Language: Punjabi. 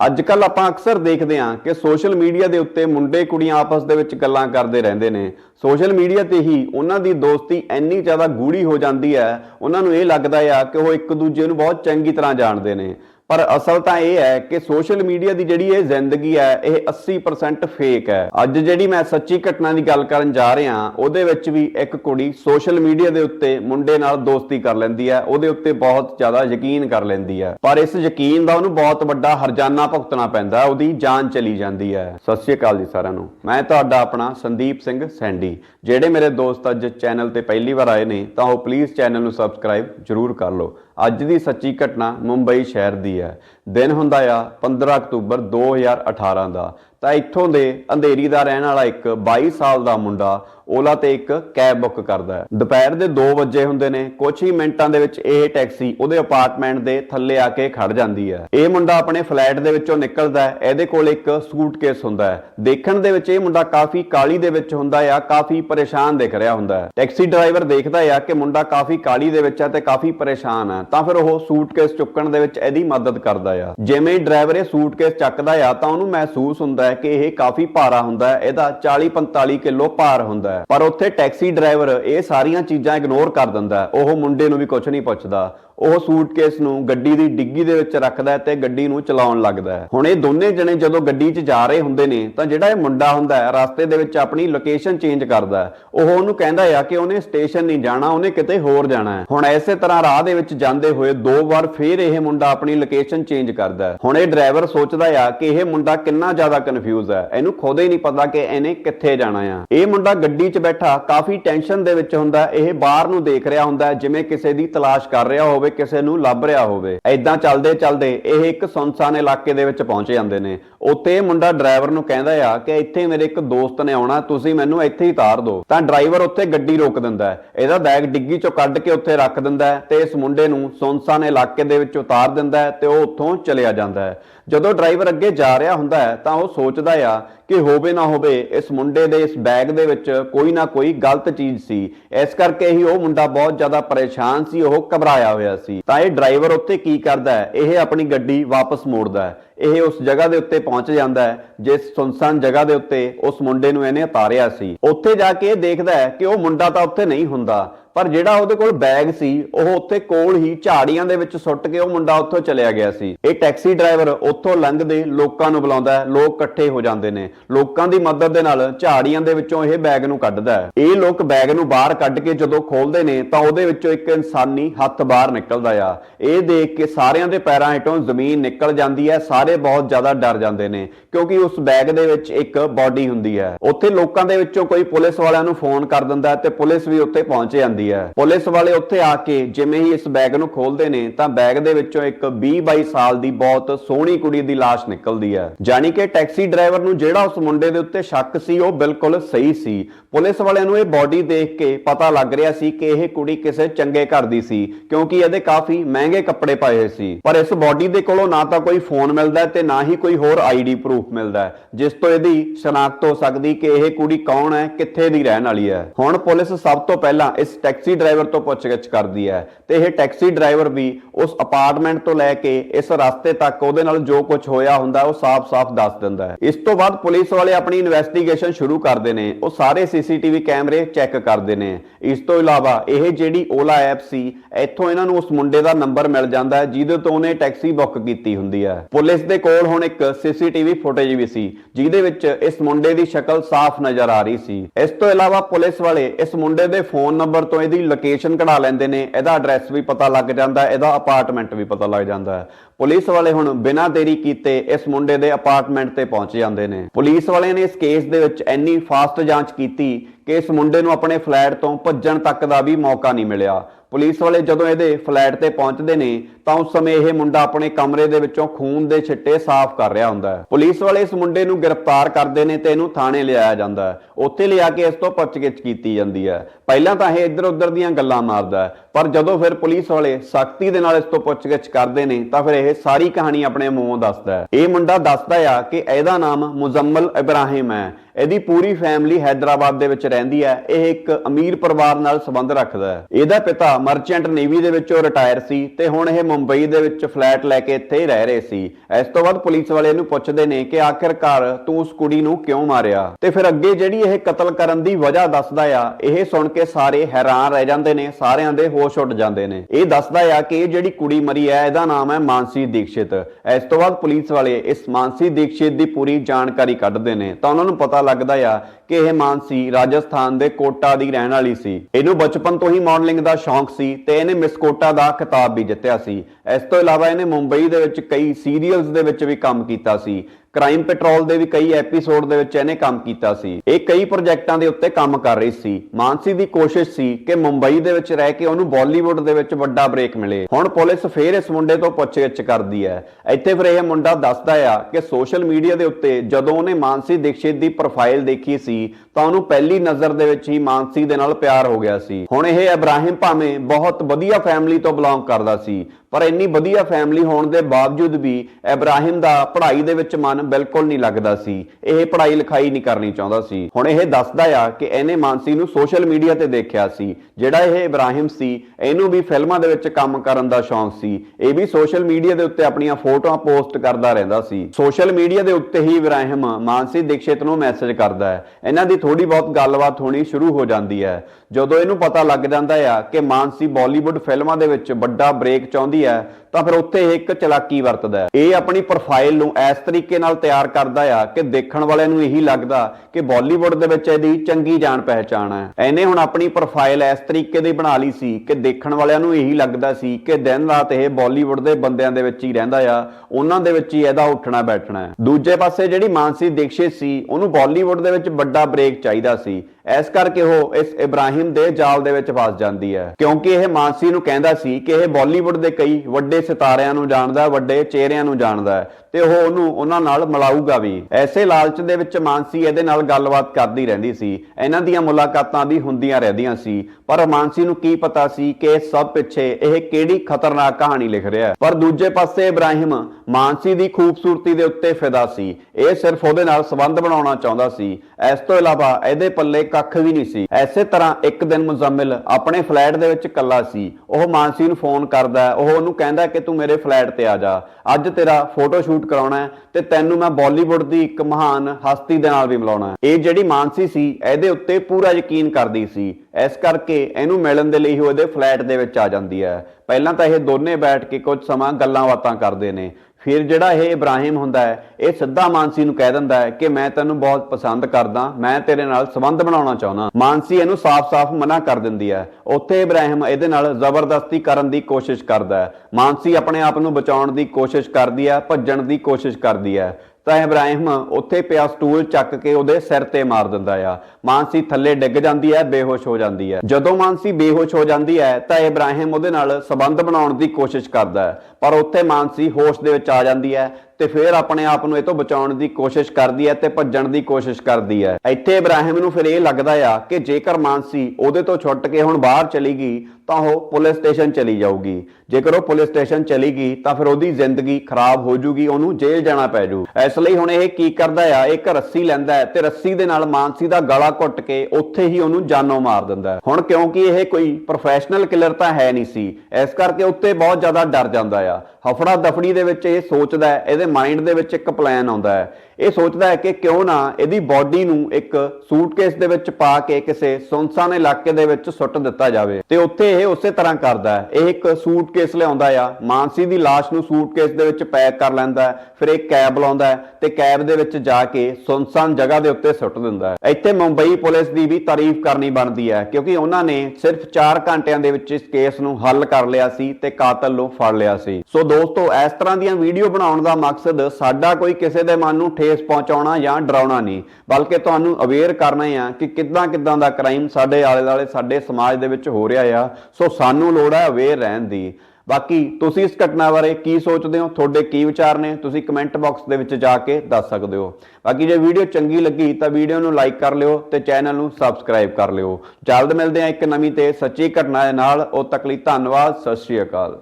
ਅੱਜ ਕੱਲ ਆਪਾਂ ਅਕਸਰ ਦੇਖਦੇ ਹਾਂ ਕਿ ਸੋਸ਼ਲ ਮੀਡੀਆ ਦੇ ਉੱਤੇ ਮੁੰਡੇ ਕੁੜੀਆਂ ਆਪਸ ਦੇ ਵਿੱਚ ਗੱਲਾਂ ਕਰਦੇ ਰਹਿੰਦੇ ਨੇ। ਸੋਸ਼ਲ ਮੀਡੀਆ ਤੇ ਹੀ ਉਹਨਾਂ ਦੀ ਦੋਸਤੀ ਇੰਨੀ ਜ਼ਿਆਦਾ ਗੂੜੀ ਹੋ ਜਾਂਦੀ ਹੈ, ਉਹਨਾਂ ਨੂੰ ਇਹ ਲੱਗਦਾ ਆ ਕਿ ਉਹ ਇੱਕ ਦੂਜੇ ਨੂੰ ਬਹੁਤ ਚੰਗੀ ਤਰ੍ਹਾਂ ਜਾਣਦੇ ਨੇ। ਪਰ ਅਸਲ ਤਾਂ ਇਹ ਹੈ ਕਿ ਸੋਸ਼ਲ ਮੀਡੀਆ ਦੀ ਜਿਹੜੀ ਇਹ ਜ਼ਿੰਦਗੀ ਹੈ, ਇਹ 80% ਫੇਕ ਹੈ। ਅੱਜ ਜਿਹੜੀ ਮੈਂ ਸੱਚੀ ਘਟਨਾ ਦੀ ਗੱਲ ਕਰਨ ਜਾ ਰਿਹਾ, ਉਹਦੇ ਵਿੱਚ ਵੀ ਇੱਕ ਕੁੜੀ ਸੋਸ਼ਲ ਮੀਡੀਆ ਦੇ ਉੱਤੇ ਮੁੰਡੇ ਨਾਲ ਦੋਸਤੀ ਕਰ ਲੈਂਦੀ ਹੈ, ਉਹਦੇ ਉੱਤੇ ਬਹੁਤ ਜ਼ਿਆਦਾ ਯਕੀਨ ਕਰ ਲੈਂਦੀ ਹੈ। ਪਰ ਇਸ ਯਕੀਨ ਦਾ ਉਹਨੂੰ ਬਹੁਤ ਵੱਡਾ ਹਰਜਾਨਾ ਭੁਗਤਣਾ ਪੈਂਦਾ, ਉਹਦੀ ਜਾਨ ਚਲੀ ਜਾਂਦੀ ਹੈ। ਸਤਿ ਸ਼੍ਰੀ ਅਕਾਲ ਜੀ ਸਾਰਿਆਂ ਨੂੰ। ਮੈਂ ਤੁਹਾਡਾ ਆਪਣਾ ਸੰਦੀਪ ਸਿੰਘ ਸੈਂਡੀ। ਜਿਹੜੇ ਮੇਰੇ ਦੋਸਤ ਅੱਜ ਚੈਨਲ ਤੇ ਪਹਿਲੀ ਵਾਰ ਆਏ ਨੇ, ਤਾਂ ਉਹ ਪਲੀਜ਼ ਚੈਨਲ ਨੂੰ ਸਬਸਕ੍ਰਾਈਬ ਜਰੂਰ ਕਰ ਲਓ। ਅੱਜ ਦੀ ਸੱਚੀ ਘਟਨਾ ਮੁੰਬਈ ਸ਼ਹਿਰ ਦੀ ਹੈ। ਦਿਨ ਹੁੰਦਾ ਆ 15 ਅਕਤੂਬਰ 2018 ਦਾ। ਤਾਂ ਇੱਥੋਂ ਦੇ ਅੰਧੇਰੀ ਦਾ ਰਹਿਣ ਵਾਲਾ ਇੱਕ 22 ਸਾਲ ਦਾ ਮੁੰਡਾ ਓਲਾ ਤੇ ਇੱਕ ਕੈਬ ਬੁੱਕ ਕਰਦਾ ਹੈ। ਦੁਪਹਿਰ ਦੇ 2 ਵਜੇ ਹੁੰਦੇ ਨੇ ਕੁਝ ਹੀ ਮਿੰਟਾਂ ਦੇ ਵਿੱਚ ਇਹ ਟੈਕਸੀ ਉਹਦੇ ਅਪਾਰਟਮੈਂਟ ਦੇ ਥੱਲੇ ਆ ਕੇ ਖੜ ਜਾਂਦੀ ਹੈ। ਇਹ ਮੁੰਡਾ ਆਪਣੇ ਫਲੈਟ ਦੇ ਵਿੱਚੋਂ ਨਿਕਲਦਾ ਹੈ, ਇਹਦੇ ਕੋਲ ਇੱਕ ਸੂਟਕੇਸ ਹੁੰਦਾ ਹੈ। ਦੇਖਣ ਦੇ ਵਿੱਚ ਇਹ ਮੁੰਡਾ ਕਾਫੀ ਕਾਲੀ ਦੇ ਵਿੱਚ ਹੁੰਦਾ ਆ, ਕਾਫੀ ਪਰੇਸ਼ਾਨ ਦਿਖ ਰਿਹਾ ਹੁੰਦਾ ਹੈ। ਟੈਕਸੀ ਡਰਾਈਵਰ ਦੇਖਦਾ ਆ ਕਿ ਮੁੰਡਾ ਕਾਫੀ ਕਾਲੀ ਦੇ ਵਿੱਚ ਹੈ ਤੇ ਕਾਫੀ ਪਰੇਸ਼ਾਨ ਹੈ, ਤਾਂ ਫਿਰ ਉਹ ਸੂਟਕੇਸ ਚੁੱਕਣ ਦੇ ਵਿੱਚ ਇਹਦੀ ਮਦਦ ਕਰਦਾ ਆ। ਜਿਵੇਂ ਹੀ ਡਰਾਈਵਰ ਇਹ ਸੂਟਕੇਸ ਚੱਕਦਾ ਆ, ਤਾਂ ਉਹਨੂੰ ਮਹਿਸੂਸ ਹੁੰਦਾ ਹੈ ਕਿ ਇਹ ਕਾਫੀ ਭਾਰਾ ਹੁੰਦਾ ਹੈ, ਇਹਦਾ 40-45 ਕਿਲੋ ਭਾਰ ਹੁੰਦਾ ਹੈ। ਪਰ ਉੱਥੇ ਟੈਕਸੀ ਡਰਾਈਵਰ ਇਹ ਸਾਰੀਆਂ ਚੀਜ਼ਾਂ ਇਗਨੋਰ ਕਰ ਦਿੰਦਾ ਉਹ ਮੁੰਡੇ ਨੂੰ ਵੀ ਕੁਝ ਨਹੀਂ ਪੁੱਛਦਾ। ਉਹ ਸੂਟਕੇਸ ਨੂੰ ਗੱਡੀ ਦੀ ਡਿੱਗੀ ਦੇ ਵਿੱਚ ਰੱਖਦਾ ਹੈ ਤੇ ਗੱਡੀ ਨੂੰ ਚਲਾਉਣ ਲੱਗਦਾ ਹੈ। ਹੁਣ ਇਹ ਦੋਨੇ ਜਣੇ ਜਦੋਂ ਗੱਡੀ 'ਚ ਜਾ ਰਹੇ ਹੁੰਦੇ ਨੇ, ਤਾਂ ਜਿਹੜਾ ਇਹ ਮੁੰਡਾ ਹੁੰਦਾ ਹੈ, ਰਸਤੇ ਦੇ ਵਿੱਚ ਆਪਣੀ ਲੋਕੇਸ਼ਨ ਚੇਂਜ ਕਰਦਾ ਹੈ। ਉਹ ਉਹਨੂੰ ਕਹਿੰਦਾ ਆ ਕਿ ਉਹਨੇ ਸਟੇਸ਼ਨ ਨਹੀਂ ਜਾਣਾ, ਉਹਨੇ ਕਿਤੇ ਹੋਰ ਜਾਣਾ ਹੈ। ਹੁਣ ਐਸੇ ਤਰ੍ਹਾਂ ਰਾਹ ਦੇ ਵਿੱਚ ਜਾਂਦੇ ਹੋਏ ਦੋ ਵਾਰ ਫੇਰ ਇਹ ਮੁੰਡਾ ਆਪਣੀ ਲੋਕੇਸ਼ਨ ਚੇਂਜ ਕਰਦਾ ਹੈ। ਹੁਣ ਇਹ ਡਰਾਈਵਰ ਸੋਚਦਾ ਆ ਕਿ ਇਹ ਮੁੰਡਾ ਕਿੰਨਾ ਜ਼ਿਆਦਾ ਕਨਫਿਊਜ਼ ਹੈ। ਇਹਨੂੰ ਖੁਦ ਹੀ ਨਹੀਂ ਪਤਾ ਕਿ ਇਹਨੇ ਕਿੱਥੇ ਜਾਣਾ ਆ। ਇਹ ਮੁੰਡਾ ਗੱਡੀ 'ਚ ਬੈਠਾ, ਕਾਫੀ ਟੈਨਸ਼ਨ ਦੇ ਵਿੱਚ ਹੁੰਦਾ ਇਹ ਬਾਹਰ ਨੂੰ ਦੇਖ ਰਿਹਾ ਹੁੰਦਾ ਜਿਵੇਂ ਕਿਸੇ ਦੀ ਤਲਾਸ਼ ਕਰ ਰਿਹਾ ਹੋਵੇ। ਕਿਸੇ ਨੂੰ ਲੱਭ ਰਿਹਾ ਹੋਵੇ। ਐਦਾਂ ਚੱਲਦੇ ਚੱਲਦੇ ਇਹ ਇੱਕ ਸੁਨਸਾਨ ਇਲਾਕੇ ਦੇ ਵਿੱਚ ਪਹੁੰਚ ਜਾਂਦੇ ਨੇ। ਉੱਥੇ ਇਹ ਮੁੰਡਾ ਡਰਾਈਵਰ ਨੂੰ ਕਹਿੰਦਾ ਆ ਕਿ ਇੱਥੇ ਮੇਰੇ ਇੱਕ ਦੋਸਤ ਨੇ ਆਉਣਾ, ਤੁਸੀਂ ਮੈਨੂੰ ਇੱਥੇ ਹੀ ਉਤਾਰ ਦਿਓ। ਤਾਂ ਡਰਾਈਵਰ ਉੱਥੇ ਗੱਡੀ ਰੋਕ ਦਿੰਦਾ ਹੈ। ਇਹਦਾ ਬੈਗ ਡਿੱਗੀ ਚੋਂ ਕੱਢ ਕੇ ਉੱਥੇ ਰੱਖ ਦਿੰਦਾ ਹੈ ਤੇ ਇਸ ਮੁੰਡੇ ਨੂੰ ਸੁਨਸਾਨ ਇਲਾਕੇ ਦੇ ਵਿੱਚ ਉਤਾਰ ਦਿੰਦਾ ਹੈ ਤੇ ਉਹ ਉੱਥੋਂ ਚਲਿਆ ਜਾਂਦਾ ਹੈ। ਜਦੋਂ ਡਰਾਈਵਰ ਅੱਗੇ ਜਾ ਰਿਹਾ ਹੁੰਦਾ ਹੈ, ਤਾਂ ਉਹ ਸੋਚਦਾ ਆ ਕਿ ਹੋਵੇ ਨਾ ਹੋਵੇ, ਇਸ ਮੁੰਡੇ ਦੇ, ਇਸ ਬੈਗ ਦੇ ਵਿੱਚ ਕੋਈ ਨਾ ਕੋਈ ਗਲਤ ਚੀਜ਼ ਸੀ। ਇਸ ਕਰਕੇ ਹੀ ਉਹ ਮੁੰਡਾ ਬਹੁਤ ਜ਼ਿਆਦਾ ਪਰੇਸ਼ਾਨ ਸੀ, ਉਹ ਘਬਰਾਇਆ ਹੋਇਆ ਸੀ। ਤਾਂ ਇਹ ਡਰਾਈਵਰ ਉੱਥੇ ਕੀ ਕਰਦਾ ਹੈ? ਇਹ ਆਪਣੀ ਗੱਡੀ ਵਾਪਸ ਮੋੜਦਾ ਹੈ। ਇਹ ਉਸ ਜਗ੍ਹਾ ਦੇ ਉੱਤੇ ਪਹੁੰਚ ਜਾਂਦਾ ਹੈ, ਜਿਸ ਸੁਨਸਾਨ ਜਗ੍ਹਾ ਦੇ ਉੱਤੇ ਉਸ ਮੁੰਡੇ ਨੂੰ ਇਹਨੇ ਉਤਾਰਿਆ ਸੀ। ਉੱਥੇ ਜਾ ਕੇ ਇਹ ਦੇਖਦਾ ਹੈ ਕਿ ਉਹ ਮੁੰਡਾ ਤਾਂ ਉੱਥੇ ਨਹੀਂ ਹੁੰਦਾ। ਪਰ ਜਿਹੜਾ ਉਹਦੇ ਕੋਲ ਬੈਗ ਸੀ, ਉਹ ਉੱਥੇ ਕੋਲ ਹੀ ਝਾੜੀਆਂ ਦੇ ਵਿੱਚ ਸੁੱਟ ਕੇ ਉਹ ਮੁੰਡਾ ਉੱਥੋਂ ਚਲਿਆ ਗਿਆ ਸੀ। ਇਹ ਟੈਕਸੀ ਡਰਾਈਵਰ ਉੱਥੋਂ ਲੰਘਦੇ ਲੋਕਾਂ ਨੂੰ ਬੁਲਾਉਂਦਾ ਹੈ। ਲੋਕ ਇਕੱਠੇ ਹੋ ਜਾਂਦੇ ਨੇ। ਲੋਕਾਂ ਦੀ ਮਦਦ ਦੇ ਨਾਲ ਝਾੜੀਆਂ ਦੇ ਵਿੱਚੋਂ ਇਹ ਬੈਗ ਨੂੰ ਕੱਢਦਾ ਹੈ। ਇਹ ਲੋਕ ਬੈਗ ਨੂੰ ਬਾਹਰ ਕੱਢ ਕੇ ਜਦੋਂ ਖੋਲਦੇ ਨੇ, ਤਾਂ ਉਹਦੇ ਵਿੱਚੋਂ ਇੱਕ ਇਨਸਾਨੀ ਹੱਥ ਬਾਹਰ ਨਿਕਲਦਾ ਆ। ਇਹ ਦੇਖ ਕੇ ਸਾਰਿਆਂ ਦੇ ਪੈਰਾਂ ਹੇਠੋਂ ਜ਼ਮੀਨ ਨਿਕਲ ਜਾਂਦੀ ਹੈ। ਸਾਰੇ ਬਹੁਤ ਜ਼ਿਆਦਾ ਡਰ ਜਾਂਦੇ ਨੇ, ਕਿਉਂਕਿ ਉਸ ਬੈਗ ਦੇ ਵਿੱਚ ਇੱਕ ਬਾਡੀ ਹੁੰਦੀ ਹੈ। ਉੱਥੇ ਲੋਕਾਂ ਦੇ ਵਿੱਚੋਂ ਕੋਈ ਪੁਲਿਸ ਵਾਲਿਆਂ ਨੂੰ ਫੋਨ ਕਰ ਦਿੰਦਾ ਹੈ ਤੇ ਪੁਲਿਸ ਵੀ ਉੱਥੇ ਪਹੁੰਚ ਜਾਂਦੀ ਹੈ। ਪੁਲਿਸ ਵਾਲੇ ਉੱਥੇ ਆ ਕੇ ਜਿਵੇਂ ਹੀ ਇਸ ਬੈਗ ਨੂੰ ਖੋਲਦੇ ਨੇ, ਤਾਂ ਬੈਗ ਦੇ ਵਿੱਚੋਂ ਇੱਕ 20-22 ਸਾਲ ਦੀ ਬਹੁਤ ਸੋਹਣੀ ਕੁੜੀ ਦੀ ਲਾਸ਼ ਨਿਕਲਦੀ ਹੈ। ਜਾਨੀ ਕਿ ਟੈਕਸੀ ਡਰਾਈਵਰ ਨੂੰ ਜਿਹੜਾ ਉਸ ਮੁੰਡੇ ਦੇ ਉੱਤੇ ਸ਼ੱਕ ਸੀ, ਉਹ ਬਿਲਕੁਲ ਸਹੀ ਸੀ। ਪੁਲਿਸ ਵਾਲਿਆਂ ਨੂੰ ਇਹ ਬਾਡੀ ਦੇਖ ਕੇ ਪਤਾ ਲੱਗ ਰਿਹਾ ਸੀ ਕਿ ਇਹ ਕੁੜੀ ਕਿਸੇ ਚੰਗੇ ਘਰ ਦੀ ਸੀ, ਕਿਉਂਕਿ ਇਹਦੇ ਕਾਫੀ ਮਹਿੰਗੇ ਕੱਪੜੇ ਪਾਏ ਹੋਏ ਸੀ। ਪਰ ਇਸ ਬਾਡੀ ਦੇ ਕੋਲੋਂ ਨਾ ਤਾਂ ਕੋਈ ਫੋਨ ਮਿਲਦਾ ਤੇ ਨਾ ਹੀ ਕੋਈ ਹੋਰ ਆਈਡੀ ਪ੍ਰੂਫ ਮਿਲਦਾ ਹੈ, ਜਿਸ ਤੋਂ ਇਹਦੀ ਸ਼ਨਾਖਤ ਹੋ ਸਕਦੀ ਕਿ ਇਹ ਕੁੜੀ ਕੌਣ ਹੈ, ਕਿੱਥੇ ਦੀ ਰਹਿਣ ਵਾਲੀ ਹੈ। ਹੁਣ ਪੁਲਿਸ ਸਭ ਤੋਂ ਪਹਿਲਾਂ ਇਸ ਟੈਕਸੀ ਡਰਾਈਵਰ ਤੋਂ ਪੁੱਛਗਿੱਛ ਕਰਦੀ ਹੈ ਤੇ ਇਹ ਟੈਕਸੀ ਡਰਾਈਵਰ ਵੀ ਉਸ ਅਪਾਰਟਮੈਂਟ ਤੋਂ ਲੈ ਕੇ ਇਸ ਰਸਤੇ ਤੱਕ ਉਹਦੇ ਨਾਲ ਜੋ ਕੁਝ ਹੋਇਆ ਹੁੰਦਾ ਉਹ ਸਾਫ਼-ਸਾਫ਼ ਦੱਸ ਦਿੰਦਾ ਹੈ। ਇਸ ਤੋਂ ਬਾਅਦ ਪੁਲਿਸ ਵਾਲੇ ਆਪਣੀ ਇਨਵੈਸਟੀਗੇਸ਼ਨ ਸ਼ੁਰੂ ਕਰਦੇ ਨੇ। ਉਹ ਸਾਰੇ ਸੀਸੀਟੀਵੀ ਕੈਮਰੇ ਚੈੱਕ ਕਰਦੇ ਨੇ। ਇਸ ਤੋਂ ਇਲਾਵਾ ਇਹ ਜਿਹੜੀ ਓਲਾ ਐਪ ਸੀ, ਇੱਥੋਂ ਇਹਨਾਂ ਨੂੰ ਉਸ ਮੁੰਡੇ ਦਾ ਨੰਬਰ ਮਿਲ ਜਾਂਦਾ ਹੈ, ਜਿਹਦੇ ਤੋਂ ਉਹਨੇ ਟੈਕਸੀ ਬੁੱਕ ਕੀਤੀ ਹੁੰਦੀ ਹੈ। ਪੁਲਿਸ ਦੇ ਕੋਲ ਹੁਣ ਇੱਕ ਸੀਸੀਟੀਵੀ ਫੁਟੇਜ ਵੀ ਸੀ, ਜਿਹਦੇ ਵਿੱਚ ਇਸ ਮੁੰਡੇ ਦੀ ਸ਼ਕਲ ਸਾਫ਼ ਨਜ਼ਰ ਆ ਰਹੀ ਸੀ। ਇਸ ਤੋਂ ਇਲਾਵਾ ਪੁਲਿਸ ਵਾਲੇ ਇਸ ਮੁੰਡੇ ਦੇ ਫੋਨ ਨੰਬਰ ਤੋਂ ਇਹਦੀ ਲੋਕੇਸ਼ਨ ਕਢਾ ਲੈਂਦੇ ਨੇ, ਇਹਦਾ ਐਡਰੈਸ ਵੀ ਪਤਾ ਲੱਗ ਜਾਂਦਾ, ਇਹਦਾ ਅਪਾਰਟਮੈਂਟ ਵੀ ਪਤਾ ਲੱਗ ਜਾਂਦਾ ਹੈ। ਪੁਲਿਸ ਵਾਲੇ ਹੁਣ ਬਿਨਾਂ ਦੇਰੀ ਕੀਤੇ ਇਸ ਮੁੰਡੇ ਦੇ ਅਪਾਰਟਮੈਂਟ ਤੇ ਪਹੁੰਚ ਜਾਂਦੇ ਨੇ। ਪੁਲਿਸ ਵਾਲਿਆਂ ਨੇ ਇਸ ਕੇਸ ਦੇ ਵਿੱਚ ਇੰਨੀ ਫਾਸਟ ਜਾਂਚ ਕੀਤੀ ਕਿ ਇਸ ਮੁੰਡੇ ਨੂੰ ਆਪਣੇ ਫਲੈਟ ਤੋਂ ਭੱਜਣ ਤੱਕ ਦਾ ਵੀ ਮੌਕਾ ਨਹੀਂ ਮਿਲਿਆ। ਪੁਲਿਸ ਵਾਲੇ ਜਦੋਂ ਇਹਦੇ ਫਲੈਟ ਤੇ ਪਹੁੰਚਦੇ ਨੇ, ਤਾਂ ਉਸ ਸਮੇਂ ਇਹ ਮੁੰਡਾ ਆਪਣੇ ਕਮਰੇ ਦੇ ਵਿੱਚੋਂ ਖੂਨ ਦੇ ਛਿੱਟੇ ਸਾਫ਼ ਕਰ ਰਿਹਾ ਹੁੰਦਾ ਹੈ। ਪੁਲਿਸ ਵਾਲੇ ਇਸ ਮੁੰਡੇ ਨੂੰ ਗ੍ਰਿਫਤਾਰ ਕਰਦੇ ਨੇ ਤੇ ਇਹਨੂੰ ਥਾਣੇ ਲਿਆਇਆ ਜਾਂਦਾ ਹੈ। ਉੱਥੇ ਲਿਆ ਕੇ ਇਸ ਤੋਂ ਪੁੱਛਗਿੱਛ ਕੀਤੀ ਜਾਂਦੀ ਹੈ। ਪਹਿਲਾਂ ਤਾਂ ਇਹ ਇੱਧਰ ਉੱਧਰ ਦੀਆਂ ਗੱਲਾਂ ਮਾਰਦਾ ਹੈ, ਪਰ ਜਦੋਂ ਫਿਰ ਪੁਲਿਸ ਵਾਲੇ ਸਖਤੀ ਦੇ ਨਾਲ ਇਸ ਤੋਂ ਪੁੱਛਗਿੱਛ ਕਰਦੇ ਨੇ, ਤਾਂ ਫਿਰ ਇਹ ਸਾਰੀ ਕਹਾਣੀ ਆਪਣੇ ਮੂੰਹੋਂ ਦੱਸਦਾ ਹੈ। ਇਹ ਮੁੰਡਾ ਦੱਸਦਾ ਆ ਕਿ ਇਹਦਾ ਨਾਮ ਮੁਜ਼ੰਮਲ ਇਬਰਾਹਿਮ ਹੈ। ਇਹਦੀ ਪੂਰੀ ਫੈਮਿਲੀ ਹੈਦਰਾਬਾਦ ਦੇ ਵਿੱਚ ਰਹਿੰਦੀ ਹੈ, ਇਹ ਇੱਕ ਅਮੀਰ ਪਰਿਵਾਰ ਨਾਲ ਸੰਬੰਧ ਰੱਖਦਾ ਹੈ। ਇਹਦਾ ਪਿਤਾ ਮਰਚੈਂਟ ਨੇਵੀ ਦੇ ਵਿੱਚੋਂ ਰਿਟਾਇਰ ਸੀ ਤੇ ਹੁਣ ਇਹ ਮੁੰਬਈ ਦੇ ਵਿੱਚ ਫਲੈਟ ਲੈ ਕੇ ਇੱਥੇ ਰਹਿ ਰਹੇ ਸੀ। ਇਸ ਤੋਂ ਬਾਅਦ ਪੁਲਿਸ ਵਾਲੇ ਇਹਨੂੰ ਪੁੱਛਦੇ ਨੇ ਕਿ ਆਖਿਰਕਾਰ ਤੂੰ ਉਸ ਕੁੜੀ ਨੂੰ ਕਿਉਂ ਮਾਰਿਆ? ਤੇ ਫਿਰ ਅੱਗੇ ਜਿਹੜੀ ਇਹ ਕਤਲ ਕਰਨ ਦੀ ਵਜ੍ਹਾ ਦੱਸਦਾ ਆ, ਇਹ ਸੁਣ ਕੇ ਸਾਰੇ ਹੈਰਾਨ ਰਹਿ ਜਾਂਦੇ ਨੇ, ਸਾਰਿਆਂ ਦੇ ਹੋਸ਼ ਉੱਡ ਜਾਂਦੇ ਨੇ। ਇਹ ਦੱਸਦਾ ਆ ਕਿ ਇਹ ਜਿਹੜੀ ਕੁੜੀ ਮਰੀ ਹੈ, ਇਹਦਾ ਨਾਮ ਹੈ ਮਾਨਸੀ ਦੀਕਸ਼ਿਤ। ਇਸ ਤੋਂ ਬਾਅਦ ਪੁਲਿਸ ਵਾਲੇ ਇਸ ਮਾਨਸੀ ਦੀਕਸ਼ਿਤ ਦੀ ਪੂਰੀ ਜਾਣਕਾਰੀ ਕੱਢਦੇ ਨੇ। ਤਾਂ ਉਹਨਾਂ ਨੂੰ ਪਤਾ ਲੱਗਦਾ ਆ ਕਿ ਇਹ ਮਾਨਸੀ ਰਾਜਸਥਾਨ ਦੇ ਕੋਟਾ ਦੀ ਰਹਿਣ ਵਾਲੀ ਸੀ। ਇਹਨੂੰ ਬਚਪਨ ਤੋਂ ਹੀ ਮਾਡਲਿੰਗ ਦਾ ਸ਼ੌਂਕ ਸੀ ਤੇ ਇਹਨੇ ਮਿਸ ਕੋਟਾ ਦਾ ਖਿਤਾਬ ਵੀ ਜਿੱਤਿਆ ਸੀ। ਇਸ ਤੋਂ ਇਲਾਵਾ ਇਹਨੇ ਮੁੰਬਈ ਦੇ ਵਿੱਚ ਕਈ ਸੀਰੀਅਲਸ ਦੇ ਵਿੱਚ ਵੀ ਕੰਮ ਕੀਤਾ ਸੀ। ਕ੍ਰਾਈਮ ਪੈਟਰੋਲ ਦੇ ਵੀ ਕਈ ਐਪੀਸੋਡ ਦੇ ਵਿੱਚ ਇਹਨੇ ਕੰਮ ਕੀਤਾ ਸੀ। ਇਹ ਕਈ ਪ੍ਰੋਜੈਕਟਾਂ ਦੇ ਉੱਤੇ ਕੰਮ ਕਰ ਰਹੀ ਸੀ। ਮਾਨਸੀ ਦੀ ਕੋਸ਼ਿਸ਼ ਸੀ ਕਿ ਮੁੰਬਈ ਦੇ ਵਿੱਚ ਰਹਿ ਕੇ ਉਹਨੂੰ ਬਾਲੀਵੁੱਡ ਦੇ ਵਿੱਚ ਵੱਡਾ ਬ੍ਰੇਕ ਮਿਲੇ। ਹੁਣ ਪੁਲਿਸ ਫੇਰ ਇਸ ਮੁੰਡੇ ਤੋਂ ਪੁੱਛਗਿੱਛ ਕਰਦੀ ਹੈ। ਇੱਥੇ ਫਿਰ ਇਹ ਮੁੰਡਾ ਦੱਸਦਾ ਆ ਕਿ ਸੋਸ਼ਲ ਮੀਡੀਆ ਦੇ ਉੱਤੇ ਜਦੋਂ ਉਹਨੇ ਮਾਨਸੀ ਦੀਕਸ਼ਿਤ ਦੀ ਪ੍ਰੋਫਾਈਲ ਦੇਖੀ ਸੀ, ਤਾਂ ਉਹਨੂੰ ਪਹਿਲੀ ਨਜ਼ਰ ਦੇ ਵਿੱਚ ਹੀ ਮਾਨਸੀ ਦੇ ਨਾਲ ਪਿਆਰ ਹੋ ਗਿਆ ਸੀ। ਹੁਣ ਇਹ ਇਬਰਾਹਿਮ ਭਾਵੇਂ ਬਹੁਤ ਵਧੀਆ ਫੈਮਿਲੀ ਤੋਂ ਬਿਲੋਂਗ ਕਰਦਾ ਸੀ ਪਰ ਇੰਨੀ ਵਧੀਆ ਫੈਮਿਲੀ ਹੋਣ ਦੇ ਬਾਵਜੂਦ ਵੀ ਇਬਰਾਹਿਮ ਦਾ ਪੜ੍ਹਾਈ ਦੇ ਵਿੱਚ ਮਨ ਬਿਲਕੁਲ ਨਹੀਂ ਲੱਗਦਾ ਸੀ। ਇਹ ਪੜ੍ਹਾਈ ਲਿਖਾਈ ਨਹੀਂ ਕਰਨੀ ਚਾਹੁੰਦਾ ਸੀ। ਹੁਣ ਇਹ ਦੱਸਦਾ ਆ ਕਿ ਇਹਨੇ ਮਾਨਸੀ ਨੂੰ ਸੋਸ਼ਲ ਮੀਡੀਆ ਤੇ ਦੇਖਿਆ ਸੀ। ਜਿਹੜਾ ਇਹ ਇਬਰਾਹਿਮ ਸੀ, ਇਹਨੂੰ ਵੀ ਫਿਲਮਾਂ ਦੇ ਵਿੱਚ ਕੰਮ ਕਰਨ ਦਾ ਸ਼ੌਂਕ ਸੀ। ਇਹ ਵੀ ਸੋਸ਼ਲ ਮੀਡੀਆ ਦੇ ਉੱਤੇ ਆਪਣੀਆਂ ਫੋਟੋਆਂ ਪੋਸਟ ਕਰਦਾ ਰਹਿੰਦਾ ਸੀ। ਸੋਸ਼ਲ ਮੀਡੀਆ ਦੇ ਉੱਤੇ ਹੀ ਇਬਰਾਹਿਮ ਮਾਨਸੀ ਦੀਕਸ਼ਿਤ ਨੂੰ ਮੈਸੇਜ ਕਰਦਾ ਹੈ। ਇਹਨਾਂ ਦੀ ਥੋੜੀ ਬਹੁਤ ਗੱਲਬਾਤ ਹੋਣੀ ਸ਼ੁਰੂ ਹੋ ਜਾਂਦੀ ਹੈ। ਜਦੋਂ ਇਹਨੂੰ ਪਤਾ ਲੱਗ ਜਾਂਦਾ ਆ ਕਿ ਮਾਨਸੀ ਬਾਲੀਵੁੱਡ ਫਿਲਮਾਂ ਦੇ ਵਿੱਚ ਵੱਡਾ ਬ੍ਰੇਕ ਚਾਹੁੰਦੀ ਹੈ, ਤਾਂ ਫਿਰ ਉੱਥੇ ਇੱਕ ਚਲਾਕੀ ਵਰਤਦਾ ਹੈ। ਇਹ ਆਪਣੀ ਪ੍ਰੋਫਾਈਲ ਨੂੰ ਇਸ ਤਰੀਕੇ ਨਾਲ ਤਿਆਰ ਕਰਦਾ ਆ ਕਿ ਦੇਖਣ ਵਾਲਿਆਂ ਨੂੰ ਇਹੀ ਲੱਗਦਾ ਕਿ ਬਾਲੀਵੁੱਡ ਦੇ ਵਿੱਚ ਇਹਦੀ ਚੰਗੀ ਜਾਣ ਪਹਿਚਾਣ ਹੈ। ਇਹਨੇ ਹੁਣ ਆਪਣੀ ਪ੍ਰੋਫਾਈਲ ਇਸ ਤਰੀਕੇ ਦੀ ਬਣਾ ਲਈ ਸੀ ਕਿ ਦੇਖਣ ਵਾਲਿਆਂ ਨੂੰ ਇਹੀ ਲੱਗਦਾ ਸੀ ਕਿ ਦਿਨ ਰਾਤ ਇਹ ਬਾਲੀਵੁੱਡ ਦੇ ਬੰਦਿਆਂ ਦੇ ਵਿੱਚ ਹੀ ਰਹਿੰਦਾ ਆ, ਉਹਨਾਂ ਦੇ ਵਿੱਚ ਹੀ ਇਹਦਾ ਉੱਠਣਾ ਬੈਠਣਾ ਹੈ। ਦੂਜੇ ਪਾਸੇ ਜਿਹੜੀ ਮਾਨਸੀ ਦੀਕਸ਼ਿਤ ਸੀ, ਉਹਨੂੰ ਬਾਲੀਵੁੱਡ ਦੇ ਵਿੱਚ ਵੱਡਾ ਬ੍ਰੇਕ ਚਾਹੀਦਾ ਸੀ। ਇਸ ਕਰਕੇ ਉਹ ਇਸ ਇਬਰਾਹਿਮ ਦੇ ਜਾਲ ਦੇ ਵਿੱਚ ਫਸ ਜਾਂਦੀ ਹੈ। ਕਿਉਂਕਿ ਇਹ ਮਾਨਸੀ ਨੂੰ ਕਹਿੰਦਾ ਸੀ ਕਿ ਇਹ ਬਾਲੀਵੁੱਡ ਦੇ ਕਈ ਵੱਡੇ ਸਿਤਾਰਿਆਂ ਨੂੰ ਜਾਣਦਾ, ਵੱਡੇ ਚਿਹਰਿਆਂ ਨੂੰ ਜਾਣਦਾ ਤੇ ਉਹ ਉਹਨੂੰ ਉਹਨਾਂ ਨਾਲ ਮਿਲਾਊਗਾ ਵੀ। ਐਸੇ ਲਾਲਚ ਦੇ ਵਿੱਚ ਮਾਨਸੀ ਇਹਦੇ ਨਾਲ ਗੱਲਬਾਤ ਕਰਦੀ ਰਹਿੰਦੀ ਸੀ। ਇਹਨਾਂ ਦੀਆਂ ਮੁਲਾਕਾਤਾਂ ਵੀ ਹੁੰਦੀਆਂ ਰਹਿੰਦੀਆਂ ਸੀ। ਪਰ ਮਾਨਸੀ ਨੂੰ ਕੀ ਪਤਾ ਸੀ ਕਿ ਸਭ ਪਿੱਛੇ ਇਹ ਕਿਹੜੀ ਖਤਰਨਾਕ ਕਹਾਣੀ ਲਿਖ ਰਿਹਾ ਹੈ। ਪਰ ਦੂਜੇ ਪਾਸੇ ਇਬਰਾਹਿਮ ਮਾਨਸੀ ਦੀ ਖੂਬਸੂਰਤੀ ਦੇ ਉੱਤੇ ਫਿਦਾ ਸੀ। ਇਹ ਸਿਰਫ ਉਹਦੇ ਨਾਲ ਸੰਬੰਧ ਬਣਾਉਣਾ ਚਾਹੁੰਦਾ ਸੀ। ਇਸ ਤੋਂ ਇਲਾਵਾ ਇਹਦੇ ਪੱਲੇ ਕੱਖ ਵੀ ਨਹੀਂ ਸੀ। ਐਸੇ ਤਰ੍ਹਾਂ ਇੱਕ ਦਿਨ ਮੁਜ਼ੰਮਿਲ ਆਪਣੇ ਫਲੈਟ ਦੇ ਵਿੱਚ ਇਕੱਲਾ ਸੀ। ਉਹ ਮਾਨਸੀ ਨੂੰ ਫੋਨ ਕਰਦਾ ਉਹ ਉਹਨੂੰ ਕਹਿੰਦਾ ਕਿ ਤੂੰ ਮੇਰੇ ਫਲੈਟ ਤੇ ਆ ਜਾ। ਅੱਜ ਤੇਰਾ ਫੋਟੋ ਸ਼ੂਟ ਕਰਾਉਣਾ ਹੈ ਤੇ ਤੈਨੂੰ ਮੈਂ ਬਾਲੀਵੁੱਡ ਦੀ ਇੱਕ ਮਹਾਨ ਹਸਤੀ ਦੇ ਨਾਲ ਵੀ ਮਿਲਾਉਣਾ ਹੈ। ਇਹ ਜਿਹੜੀ ਮਾਨਸੀ ਸੀ, ਇਹਦੇ ਉੱਤੇ ਪੂਰਾ ਯਕੀਨ ਕਰਦੀ ਸੀ। ਇਸ ਕਰਕੇ ਇਹਨੂੰ ਮਿਲਣ ਦੇ ਲਈ ਉਹ ਇਹਦੇ ਫਲੈਟ ਦੇ ਵਿੱਚ ਆ ਜਾਂਦੀ ਹੈ। ਪਹਿਲਾਂ ਤਾਂ ਇਹ ਦੋਨੇ ਬੈਠ ਕੇ ਕੁਝ ਸਮਾਂ ਗੱਲਾਂ ਬਾਤਾਂ ਕਰਦੇ ਨੇ। ਫਿਰ ਜਿਹੜਾ ਇਹ ਇਬਰਾਹਿਮ ਹੁੰਦਾ ਹੈ, ਇਹ ਸਿੱਧਾ ਮਾਨਸੀ ਨੂੰ ਕਹਿ ਦਿੰਦਾ ਹੈ ਕਿ ਮੈਂ ਤੈਨੂੰ ਬਹੁਤ ਪਸੰਦ ਕਰਦਾ, ਮੈਂ ਤੇਰੇ ਨਾਲ ਸੰਬੰਧ ਬਣਾਉਣਾ ਚਾਹੁੰਦਾ। ਮਾਨਸੀ ਇਹਨੂੰ ਸਾਫ਼-ਸਾਫ਼ ਮਨਾ ਕਰ ਦਿੰਦੀ ਹੈ। ਉੱਥੇ ਇਬਰਾਹਿਮ ਇਹਦੇ ਨਾਲ ਜ਼ਬਰਦਸਤੀ ਕਰਨ ਦੀ ਕੋਸ਼ਿਸ਼ ਕਰਦਾ ਹੈ। ਮਾਨਸੀ ਆਪਣੇ ਆਪ ਨੂੰ ਬਚਾਉਣ ਦੀ ਕੋਸ਼ਿਸ਼ ਕਰਦੀ ਹੈ, ਭੱਜਣ ਦੀ ਕੋਸ਼ਿਸ਼ ਕਰਦੀ ਹੈ। ਤਾਂ ਇਬਰਾਹਿਮ ਉੱਥੇ ਪਿਆ ਸਟੂਲ ਚੱਕ ਕੇ ਉਹਦੇ ਸਿਰ ਤੇ ਮਾਰ ਦਿੰਦਾ ਆ। ਮਾਨਸੀ ਥੱਲੇ ਡਿੱਗ ਜਾਂਦੀ ਹੈ, ਬੇਹੋਸ਼ ਹੋ ਜਾਂਦੀ ਹੈ। ਜਦੋਂ ਮਾਨਸੀ ਬੇਹੋਸ਼ ਹੋ ਜਾਂਦੀ ਹੈ, ਤਾਂ ਇਬਰਾਹਿਮ ਉਹਦੇ ਨਾਲ ਸਬੰਧ ਬਣਾਉਣ ਦੀ ਕੋਸ਼ਿਸ਼ ਕਰਦਾ ਹੈ। ਪਰ ਉੱਥੇ ਮਾਨਸੀ ਹੋਸ਼ ਦੇ ਵਿੱਚ ਆ ਜਾਂਦੀ ਹੈ ਤੇ ਫਿਰ ਆਪਣੇ ਆਪ ਨੂੰ ਇਹ ਤੋਂ ਬਚਾਉਣ ਦੀ ਕੋਸ਼ਿਸ਼ ਕਰਦੀ ਹੈ ਤੇ ਭੱਜਣ ਦੀ ਕੋਸ਼ਿਸ਼ ਕਰਦੀ ਹੈ। ਇੱਥੇ ਇਬਰਾਹਿਮ ਨੂੰ ਫਿਰ ਇਹ ਲੱਗਦਾ ਆ ਕਿ ਜੇਕਰ ਮਾਨਸੀ ਉਹਦੇ ਤੋਂ ਛੁੱਟ ਕੇ ਹੁਣ ਬਾਹਰ ਚਲੀ ਗਈ, ਤਾਂ ਉਹ ਪੁਲਿਸ ਸਟੇਸ਼ਨ ਚਲੀ ਜਾਊਗੀ। ਜੇਕਰ ਉਹ ਪੁਲਿਸ ਸਟੇਸ਼ਨ ਚਲੀ ਗਈ, ਤਾਂ ਫਿਰ ਉਹਦੀ ਜ਼ਿੰਦਗੀ ਖਰਾਬ ਹੋ ਜੂਗੀ, ਉਹਨੂੰ ਜੇਲ੍ਹ ਜਾਣਾ ਪੈ ਜੂ। ਇਸ ਲਈ ਹੁਣ ਇਹ ਕੀ ਕਰਦਾ ਆ, ਇੱਕ ਰੱਸੀ ਲੈਂਦਾ ਹੈ ਤੇ ਰੱਸੀ ਦੇ ਨਾਲ ਮਾਨਸੀ ਦਾ ਗਲਾ ਘੁੱਟ ਕੇ ਉੱਥੇ ਹੀ ਉਹਨੂੰ ਜਾਨੋਂ ਮਾਰ ਦਿੰਦਾ ਹੁਣ ਕਿਉਂਕਿ ਇਹ ਕੋਈ ਪ੍ਰੋਫੈਸ਼ਨਲ ਕਿਲਰ ਤਾਂ ਹੈ ਨਹੀਂ ਸੀ, ਇਸ ਕਰਕੇ ਉੱਤੇ ਬਹੁਤ ਜ਼ਿਆਦਾ ਡਰ ਜਾਂਦਾ ਆ। ਹਫੜਾ ਦਫੜੀ ਦੇ ਵਿੱਚ ਇਹ ਸੋਚਦਾ ਇਹਦੇ ਮਾਈਂਡ ਦੇ ਵਿੱਚ ਇੱਕ ਪਲਾਨ ਆਉਂਦਾ ਹੈ। ਇਹ ਸੋਚਦਾ ਹੈ ਕਿ ਕਿਉਂ ਨਾ ਇਹਦੀ ਬਾਡੀ ਨੂੰ ਇੱਕ ਸੂਟਕੇਸ ਦੇ ਵਿੱਚ ਪਾ ਕੇ ਕਿਸੇ ਸੁਨਸਾਨ ਇਲਾਕੇ ਦੇ ਵਿੱਚ ਸੁੱਟ ਦਿੱਤਾ ਜਾਵੇ। ਤੇ ਉੱਥੇ ਇਹ ਉਸੇ ਤਰ੍ਹਾਂ ਕਰਦਾ ਹੈ। ਇਹ ਇੱਕ ਸੂਟਕੇਸ ਲਿਆਉਂਦਾ ਆ, ਮਾਨਸੀ ਦੀ ਲਾਸ਼ ਨੂੰ ਸੂਟਕੇਸ ਦੇ ਵਿੱਚ ਪੈਕ ਕਰ ਲੈਂਦਾ ਫਿਰ ਇੱਕ ਕੈਬ ਬੁਲਾਉਂਦਾ ਤੇ ਕੈਬ ਦੇ ਵਿੱਚ ਜਾ ਕੇ ਸੁਨਸਾਨ ਜਗ੍ਹਾ ਦੇ ਉੱਤੇ ਸੁੱਟ ਦਿੰਦਾ ਹੈ। ਇੱਥੇ ਮੁੰਬਈ ਪੁਲਿਸ ਦੀ ਵੀ ਤਾਰੀਫ ਕਰਨੀ ਬਣਦੀ ਹੈ, ਕਿਉਂਕਿ ਉਹਨਾਂ ਨੇ ਸਿਰਫ 4 ਘੰਟਿਆਂ ਦੇ ਵਿੱਚ ਇਸ ਕੇਸ ਨੂੰ ਹੱਲ ਕਰ ਲਿਆ ਸੀ ਤੇ ਕਾਤਲ ਨੂੰ ਫੜ ਲਿਆ ਸੀ। ਸੋ ਦੋਸਤੋ, ਇਸ ਤਰ੍ਹਾਂ ਦੀਆਂ ਵੀਡੀਓ ਬਣਾਉਣ ਦਾ ਮਕਸਦ ਸਾਡਾ ਕੋਈ ਕਿਸੇ ਦੇ ਮਨ ਨੂੰ ਠੇਸ ਪਹੁੰਚਾਉਣਾ ਜਾਂ ਡਰਾਉਣਾ ਨਹੀਂ, ਬਲਕਿ ਤੁਹਾਨੂੰ ਅਵੇਅਰ ਕਰਨਾ ਆ ਕਿ ਕਿੱਦਾਂ ਕਿੱਦਾਂ ਦਾ ਕ੍ਰਾਈਮ ਸਾਡੇ ਆਲੇ-ਦੁਆਲੇ, ਸਾਡੇ ਸਮਾਜ ਦੇ ਵਿੱਚ ਹੋ ਰਿਹਾ ਆ। ਸੋ ਸਾਨੂੰ ਲੋੜ ਹੈ ਅਵੇਅਰ ਰਹਿਣ ਦੀ। ਬਾਕੀ ਤੁਸੀਂ ਇਸ ਘਟਨਾ ਬਾਰੇ ਕੀ ਸੋਚਦੇ ਹੋ? ਤੁਹਾਡੇ ਕੀ ਵਿਚਾਰ ਨੇ? ਤੁਸੀਂ ਕਮੈਂਟ ਬਾਕਸ ਦੇ ਵਿੱਚ ਜਾ ਕੇ ਦੱਸ ਸਕਦੇ ਹੋ। ਬਾਕੀ ਜੇ ਵੀਡੀਓ ਚੰਗੀ ਲੱਗੀ ਤਾਂ ਵੀਡੀਓ ਨੂੰ ਲਾਈਕ ਕਰ ਲਿਓ ਤੇ ਚੈਨਲ ਨੂੰ ਸਬਸਕ੍ਰਾਈਬ ਕਰ ਲਿਓ। ਜਲਦ ਮਿਲਦੇ ਹਾਂ ਇੱਕ ਨਵੀਂ ਤੇ। ਸੱਚੀ ਘਟਨਾ ਦੇ ਨਾਲ, ਉਦ ਤੱਕ ਲਈ ਧੰਨਵਾਦ, ਸਤਿ ਸ਼੍ਰੀ ਅਕਾਲ।